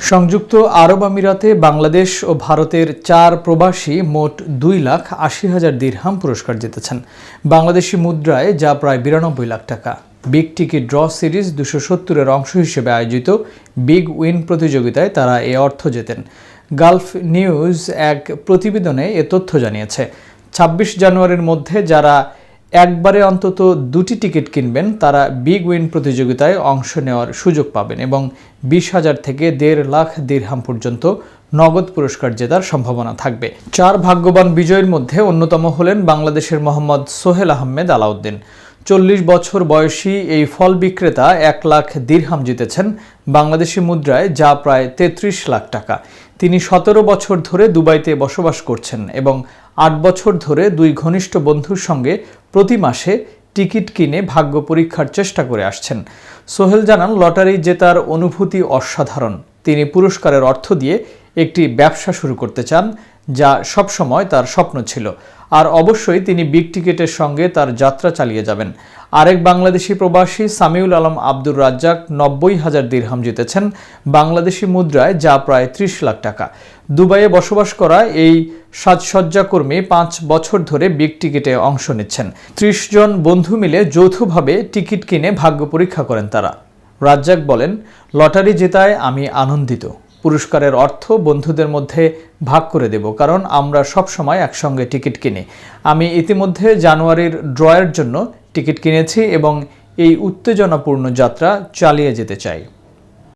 সংযুক্ত আরব আমিরাতে বাংলাদেশ ও ভারতের চার প্রবাসী মোট দুই লাখ আশি হাজার দিরহাম পুরস্কার জিতেছেন। বাংলাদেশি মুদ্রায় যা প্রায় বিরানব্বই লাখ টাকা। বিগ টিকিট ড্র সিরিজ দুশো সত্তরের অংশ হিসেবে আয়োজিত বিগ উইন প্রতিযোগিতায় তারা এ অর্থ জেতেন। গালফ নিউজ এক প্রতিবেদনে এ তথ্য জানিয়েছে, ছাব্বিশ জানুয়ারির মধ্যে যারা একবারে অন্তত দুটি টিকিট কিনবেন, তারা বিগ উইন প্রতিযোগিতায় অংশ নেওয়ার সুযোগ পাবেন এবং বিশ হাজার থেকে দেড় লাখ দীর্হাম পর্যন্ত নগদ পুরস্কার জেতার সম্ভাবনা থাকবে। চার ভাগ্যবান বিজয়ীর মধ্যে অন্যতম হলেন বাংলাদেশের মোহাম্মদ সোহেল আহমেদ আলাউদ্দিন। চল্লিশ বছর বয়সী এই ফল বিক্রেতা এক লাখ দিরহাম জিতেছেন বাংলাদেশি মুদ্রায় যা প্রায় তেত্রিশ লাখ টাকা। তিনি সতেরো বছর ধরে দুবাইতে বসবাস করছেন এবং আট বছর ধরে দুই ঘনিষ্ঠ বন্ধুর সঙ্গে প্রতি মাসে টিকিট কিনে ভাগ্য পরীক্ষার চেষ্টা করে আসছেন। সোহেল জানান, লটারি জেতার অনুভূতি অসাধারণ। তিনি পুরস্কারের অর্থ দিয়ে একটি ব্যবসা শুরু করতে চান। যা সবসময় তার স্বপ্ন ছিল। আর অবশ্যই তিনি বিগ টিকেটের সঙ্গে তার যাত্রা চালিয়ে যাবেন। আরেক বাংলাদেশি প্রবাসী সামিউল আলম আব্দুর রাজ্জাক নব্বই হাজার দিরহাম জিতেছেন। বাংলাদেশি মুদ্রায় যা প্রায় ত্রিশ লাখ টাকা। দুবাইয়ে বসবাস করা এই সাজসজ্জা কর্মী পাঁচ বছর ধরে বিগ টিকিটে অংশ নিচ্ছেন। ত্রিশ জন বন্ধু মিলে যৌথভাবে টিকিট কিনে ভাগ্য পরীক্ষা করেন তারা। রাজ্জাক বলেন, লটারি জেতায় আমি আনন্দিত। পুরস্কারের অর্থ বন্ধুদের মধ্যে ভাগ করে দেব, কারণ আমরা সব সময় একসঙ্গে টিকিট কিনি। আমি ইতিমধ্যে জানুয়ারির ড্রয়ের জন্য টিকিট কিনেছি এবং এই উত্তেজনাপূর্ণ যাত্রা চালিয়ে যেতে চাই।